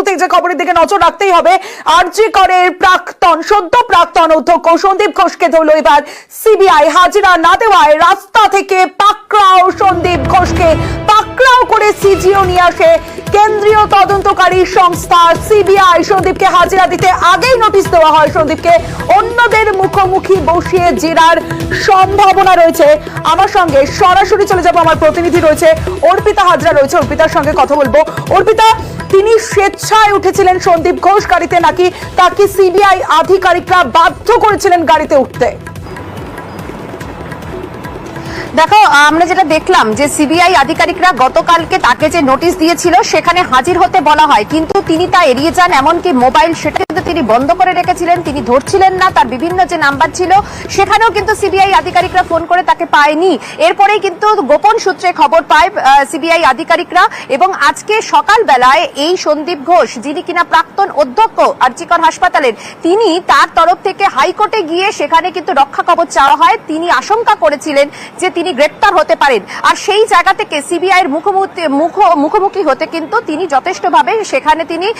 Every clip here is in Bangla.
শুরুতেই যে খবরের দিকে নজর রাখতেই হবে। আরজি করের প্রাক্তন, সদ্য প্রাক্তন অধ্যক্ষ সন্দীপ ঘোষকে ধরল এবার সিবিআই। হাজিরা না দেওয়ায় রাস্তা থেকে পাকড়াও সন্দীপ ঘোষকে। পাকড়াও করে সিজিও নিয়ে আসে কেন্দ্রীয় তদন্তকারী সংস্থা সিবিআই। সন্দীপকে হাজিরা দিতে আগেই নোটিশ দেওয়া হয় সন্দীপকে। অন্যদের মুখোমুখি বসিয়ে জেরার সম্ভাবনা রয়েছে। আমার সঙ্গে সরাসরি চলে যাব, আমার প্রতিনিধি রয়েছে। অর্পিতা হাজরা রয়েছে। অর্পিতার সঙ্গে কথা বলব। অর্পিতা তিনি স্বেচ্ছায় উঠেছিলেন সন্দীপ ঘোষ গাড়িতে নাকি তাকে সিবিআই আধিকারিকরা বাধ্য করেছিলেন গাড়িতে উঠতে? দেখো, আমরা যেটা দেখলাম যে সিবিআই আধিকারিকরা গতকালকে তাকে যে নোটিশ দিয়েছিল, সেখানে হাজির হতে বলা হয়। কিন্তু তিনি তা এড়িয়ে যান, এমনকি মোবাইল সেটা কিন্তু তিনি বন্ধ করে রেখেছিলেন, তিনি ধরছিলেন না, তার বিভিন্ন যে নাম্বার ছিল, সেখানেও কিন্তু সিবিআই আধিকারিকরা ফোন করে তাকে পায়নি। এরপরেই কিন্তু গোপন সূত্রে খবর পায় সিবিআই আধিকারিকরা, এবং আজকে সকালবেলায় এই সন্দীপ ঘোষ, যিনি কিনা প্রাক্তন অধ্যক্ষ আর্জিকর হাসপাতালের, তিনি তার তরফ থেকে হাইকোর্টে গিয়ে সেখানে কিন্তু রক্ষা কবচ চাওয়া হয়। তিনি আশঙ্কা করেছিলেন যে তিনি গ্রেপ্তার হতে পারেন। আর সেই জায়গা থেকে সিবিআই এর মুখোমুখি, মুখো- মুখোমুখি হতে কিন্তু তিনি যথেষ্টভাবে সেখানে তিনি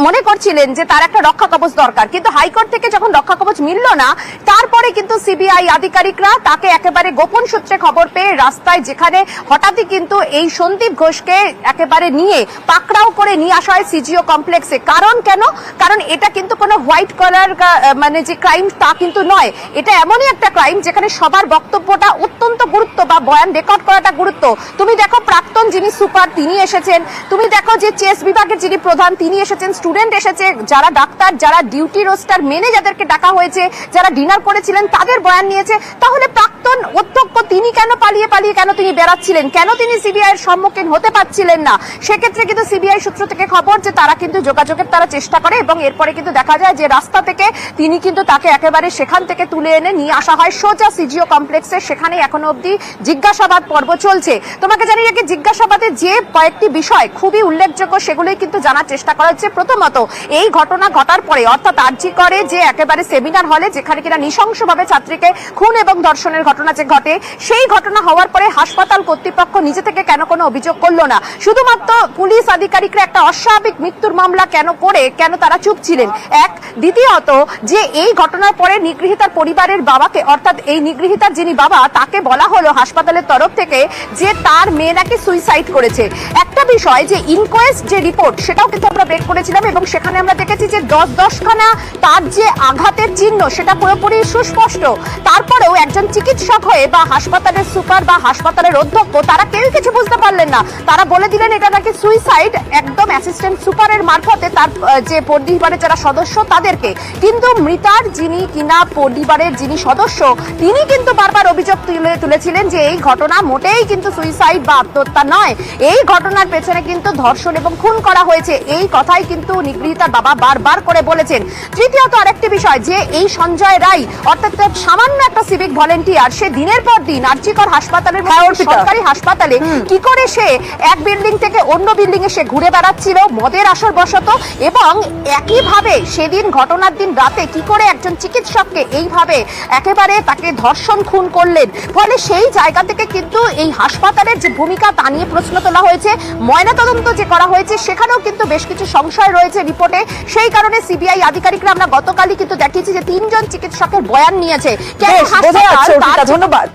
মনে করছিলেন যে তার একটা রক্ষা কবচ দরকার। কিন্তু হাইকোর্ট থেকে যখন রক্ষা কবচ মিলল না, তারপরে কিন্তু সিবিআই আধিকারিকরা তাকে একেবারে গোপন সূত্রে খবর পেয়ে রাস্তায় যেখানে হঠাৎই কিন্তু এই সন্দীপ ঘোষকে একেবারে নিয়ে, পাকড়াও করে নিয়ে আসা হয় সিজিও কমপ্লেক্সে। কারণ কেন? কারণ এটা কিন্তু কোনো হোয়াইট কলার মানে যে ক্রাইম তা কিন্তু নয়। এটা এমনই একটা ক্রাইম যেখানে সবার বক্তব্যটা অত্যন্ত গুরুত্ব বা বয়ান রেকর্ড করাটা গুরুত্ব। তুমি দেখো প্রাক্তন যিনি সুপার, তিনি এসেছেন। তুমি দেখো যে চেস বিভাগের যিনি প্রধান, তিনি এসেছেন। স্টুডেন্ট এসেছে, যারা ডাক্তার, যারা ডিউটি রোস্টার, মেনে যাদেরকে ডাকা হয়েছে, যারা ডিনার করেছিলেন, তাদের বয়ান নিয়েছে। তাহলে প্রাক্তন অধ্যক্ষ তিনি কেন পালিয়ে পালিয়ে কেন তিনি বেড়াচ্ছিলেন? কেন তিনি সিবিআই এর সম্মুখীন হতে পারছিলেন না? সেক্ষেত্রে কিন্তু সিবিআই সূত্র থেকে খবর যে তারা কিন্তু যোগাযোগের তারা চেষ্টা করে এবং এরপরে কিন্তু দেখা যায় যে রাস্তা থেকে তিনি কিন্তু তাকে একেবারে সেখান থেকে তুলে এনে নিয়ে আসা হয়। সোজা সিজিও কমপ্লেক্সে সেখানে এখনও অবধি জিজ্ঞাসাবাদ পর্ব চলছে। তোমাকে জানি রাখি, জিজ্ঞাসাবাদে যে কয়েকটি বিষয় খুবই উল্লেখযোগ্য সেগুলোই কিন্তু জানার চেষ্টা করা হচ্ছে। প্রথমত, এই ঘটনা ঘটার পরে অর্থাৎ আর্জি করে যে একেবারে সেমিনার হলে যেখানে কিনা নৃশংসভাবে ছাত্রীকে খুন এবং ধর্ষণের ঘটনা যে ঘটে, সেই ঘটনা হওয়ার পরে হাসপাতাল কর্তৃপক্ষ নিজে থেকে কেন কোনো অভিযোগ করল না? শুধুমাত্র পুলিশ আধিকারিকরা একটা অস্বাভাবিক মৃত্যুর মামলা কেন করে, কেন তারা চুপ ছিলেন? এক, দ্বিতীয়ত, যে এই ঘটনার পরে নিগৃহীতার পরিবারের বাবাকে, অর্থাৎ এই নিগৃহীতার যিনি বাবা, তাকে বলা হলো হাসপাতালের তরফ থেকে যে তার মেয়ে নাকি সুইসাইড করেছে। একটা বিষয় যে ইনকোয়েস্ট যে রিপোর্ট সেটাও কিন্তু আমরা বের করেছিলাম এবং সেখানে আমরা দেখেছি যে দশ দশখানা তার যে আঘাতের চিহ্ন, সেটা পুরোপুরি সুস্পষ্ট। তারপরেও একজন চিকিৎসক হয়ে বা হাসপাতালের সুপার বা হাসপাতালের অধ্যক্ষ, তারা কেউ কিছু বুঝতে পারলেন না। তারা বলে দিলেন, এটা নাকি সুইসাইড একদম অ্যাসিস্ট্যান্ট সুপারের মারফতে তার যে পরিবারের যারা সদস্য, তাদেরকে। কিন্তু মৃতার যিনি কিনা পরিবারের যিনি সদস্য, তিনি কিন্তু বারবার অভিযোগ তুলে তুলেছিলেন যে এই ঘটনা মোটেই কিন্তু সুইসাইড বা আত্মহত্যা নয়। এই ঘটনার পেছনে কিন্তু ধর্ষণ এবং খুন করা হয়েছে। এই কথাই কিন্তু নিগৃহীতার বাবা বারবার করে বলেছেন। তৃতীয়ত আরেকটি বিষয়, যে এই সঞ্জয় রায়, অর্থাৎ সামান্য একটা সিভিক ভলেন্টিয়ার সে দিনের পর দিন আর্জিকর হাসপাতালের হ্যাঁ, সরকারি হাসপাতালে কি করে সে এক বিল্ডিং থেকে অন্য বিল্ডিং এ সে ঘুরে বেড়াচ্ছিল মদের আসর বসত এবং একইভাবে সেদিন ঘটনার দিন রাতে কি করে একজন চিকিৎসককে এইভাবে একেবারে তাকে ধর্ষণ খুন করলেন? ফলে সেই জায়গা থেকে কিন্তু এই হাসপাতালের যে ভূমিকা তা নিয়ে প্রশ্ন তোলা হয়েছে। ময়নাতদন্ত যে করা হয়েছে সেখানেও কিন্তু বেশ কিছু সংশয় রয়েছে রিপোর্টে। সেই কারণে সিবিআই আধিকারিকরা আমরা গতকালই কিন্তু দেখিয়েছি যে তিনজন চিকিৎসকের বয়ান নিয়েছে। কেন হাসপাতাল ধন্যবাদ।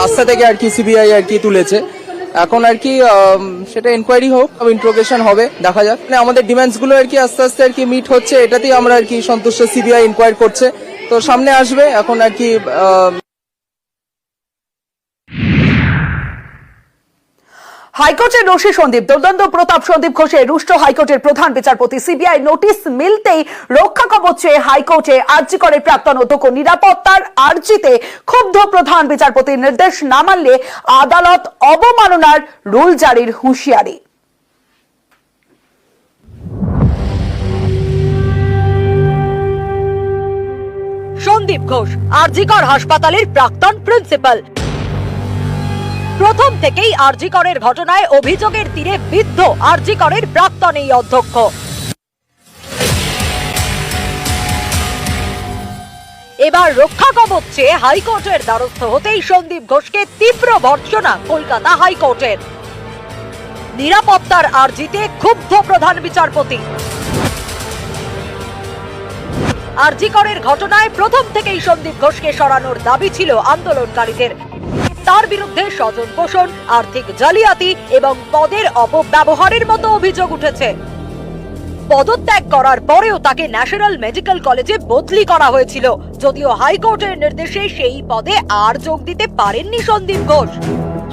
রাস্তা থেকে আর কি সিবিআই আর কি তুলেছে। এখন আর কি সেটা ইনকোয়ারি হোক ইন্ট্রোগেশন হবে, দেখা যাক। মানে আমাদের ডিমান্ডসগুলো আর কি আস্তে আস্তে আর কি মিট হচ্ছে, এটাতেই আমরা আর কি সন্তুষ্ট সিবিআই ইনকোয়ারি করছে। তো সামনে আসবে, এখন আর কি হাইকোর্টের রশি সন্দীপ, দুর্দান্ত প্রতাপ সন্দীপ ঘোষের রুষ্ট হাইকোর্টের প্রধান বিচারপতি, সিবিআই নোটিশ মিলতেই রক্ষা কবচ চেয়ে হাইকোর্টে আর্জি করে প্রাক্তন অধ্যক্ষ নিরাপত্তার আর্জিতে ক্ষুব্ধ প্রধান বিচারপতির নির্দেশ না মানলে আদালত অবমাননার রুল জারির হুঁশিয়ারি। সন্দীপ ঘোষ, আরজিকর হাসপাতালের প্রাক্তন প্রিন্সিপাল। প্রথম থেকেই আরজিকরের ঘটনায় অভিযোগের তীরে বিদ্ধ আরজিকরের প্রাক্তন এই অধ্যক্ষ। এবার রক্ষা কবচ চেয়ে হাইকোর্টের দ্বারস্থ হতেই সন্দীপ ঘোষকে তীব্র ভর্ৎসনা কলকাতা হাইকোর্টের। নিরাপত্তার আর্জিতে ক্ষুব্ধ প্রধান বিচারপতি। আরজিকরের ঘটনায় প্রথম থেকেই সন্দীপ ঘোষকে সরানোর দাবি ছিল আন্দোলনকারীদের। তার বিরুদ্ধে স্বজন পোষণ, আর্থিক জালিয়াতি এবং পদের অপব্যবহারের মতো অভিযোগ উঠেছে। পদত্যাগ করার পরেও তাকে ন্যাশনাল মেডিকেল কলেজে বদলি করা হয়েছিল, যদিও হাইকোর্টের নির্দেশে সেই পদে আর যোগ দিতে পারেননি সন্দীপ ঘোষ।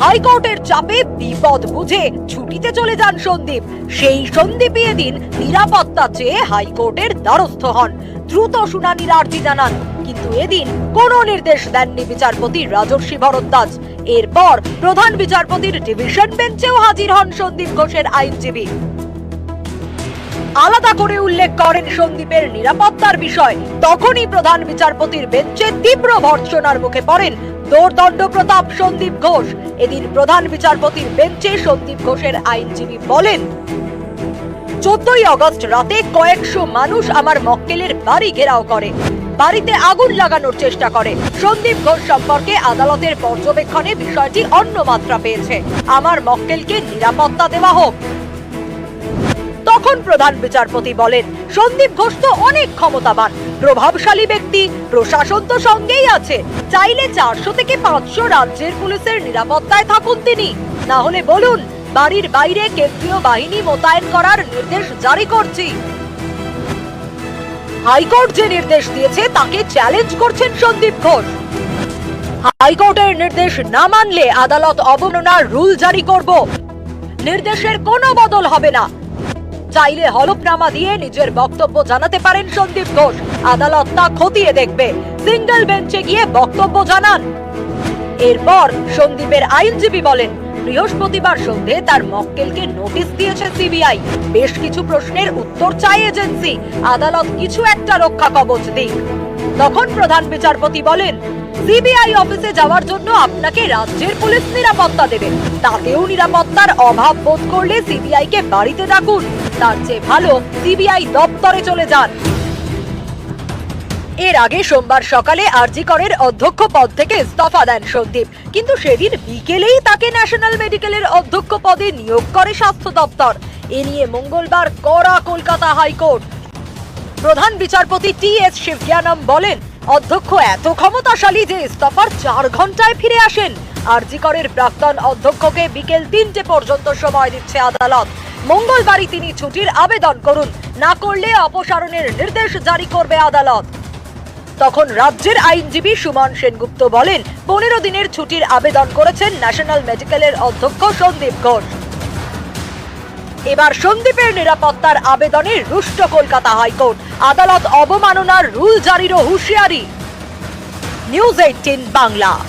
হাইকোর্টের চাপে বিপদ বুঝে ছুটিতে চলে যান সন্দীপ। সেই সন্দীপই এদিন নিরাপত্তা চেয়ে হাইকোর্টের দ্বারস্থ হন। দ্রুত শুনানির আর্জি জানান। কিন্তু এদিন কোনো নির্দেশ দেননি বিচারপতি রাজর্ষি ভরদ্বাজ। এরপর প্রধান বিচারপতির ডিভিশন বেঞ্চেও হাজির হন সন্দীপ ঘোষের আইনজীবী। আলাদা করে উল্লেখ করেন সন্দীপের নিরাপত্তার বিষয়। তখনই প্রধান বিচারপতির বেঞ্চে তীব্র ভর্ৎসনার মুখে পড়েন দোর্দণ্ড প্রতাপ সন্দীপ ঘোষ। এদিন প্রধান বিচারপতির বেঞ্চে সন্দীপ ঘোষের আইনজীবী বলেন, চোদ্দই আগস্ট রাতে কয়েকশো মানুষ আমার মক্কেলের বাড়ি ঘেরাও করে। বাড়িতে আগুন লাগানোর চেষ্টা করে। সন্দীপ ঘোষ সম্পর্কে আদালতের পর্যবেক্ষণে বিষয়টি অন্য মাত্রা পেয়েছে। আমার মক্কেলকে নিরাপত্তা দেওয়া হোক। তখন প্রধান বিচারপতি বলেন, সন্দীপ ঘোষ তো অনেক ক্ষমতাবান, প্রভাবশালী ব্যক্তি, প্রশাসন তো সঙ্গেই আছে। চাইলে চারশো থেকে পাঁচশো রাজ্যের পুলিশের নিরাপত্তায় থাকুন তিনি। না হলে বলুন, বাড়ির বাইরে কেন্দ্রীয় বাহিনী মোতায়েন করার নির্দেশ জারি করছি। হাইকোর্ট যে নির্দেশ দিয়েছে, তাকে চ্যালেঞ্জ করছেন সন্দীপ ঘোষ। হাইকোর্টের নির্দেশ না মানলে আদালত অবমাননার রুল জারি করব। নির্দেশের কোনো বদল হবে না। চাইলে হলফনামা দিয়ে নিজের বক্তব্য জানাতে পারেন সন্দীপ ঘোষ। আদালত তা খতিয়ে দেখবে। সিঙ্গেল বেঞ্চে গিয়ে বক্তব্য জানান। এরপর সন্দীপের আইনজীবী বলেন বৃহস্পতিবার সন্ধে তার মক্কেলকে নোটিশ দিয়েছে সিবিআই। বেশ কিছু প্রশ্নের উত্তর চাই এজেন্সি। আদালত কিছু একটা রক্ষা কবচ দিক। তখন প্রধান বিচারপতি বলেন, সিবিআই অফিসে যাওয়ার জন্য আপনাকে রাজ্যের পুলিশ নিরাপত্তা দেবে। তাতেও নিরাপত্তার অভাব বোধ করলে সিবিআই কে বাড়িতে ডাকুন। তার চেয়ে ভালো সিবিআই দপ্তরে চলে যান। এর আগে সোমবার সকালে আরজি করের অধ্যক্ষ পদ থেকে ইস্তফা দেন সন্দীপ। কিন্তু সেদিন বিকেলেই তাকে ন্যাশনাল মেডিকেলের অধ্যক্ষ পদে নিয়োগ করে স্বাস্থ্য দপ্তর। এ নিয়ে মঙ্গলবার কড়া কলকাতা হাইকোর্ট। প্রধান বিচারপতি টি এস শিবজ্ঞানম বলেন, অধ্যক্ষ এত ক্ষমতাশালী যে ইস্তফার চার ঘন্টায় ফিরে আসেন। আরজি করের প্রাক্তন অধ্যক্ষকে বিকেল তিনটে পর্যন্ত সময় দিচ্ছে আদালত। মঙ্গলবারই তিনি ছুটির আবেদন করুন। না করলে অপসারণের নির্দেশ জারি করবে আদালত। তখন রাজ্যের আইনজীবী সুমন সেনগুপ্ত বলেন, পনেরো দিনের ছুটির আবেদন করেছেন ন্যাশনাল মেডিকেলের অধ্যক্ষ সন্দীপ ঘোষ। এবার সন্দীপের নিরাপত্তার আবেদনে রুষ্ট কলকাতা হাইকোর্ট। আদালত অবমাননার রুল জারিরও হুঁশিয়ারি। News Eighteen Bangla.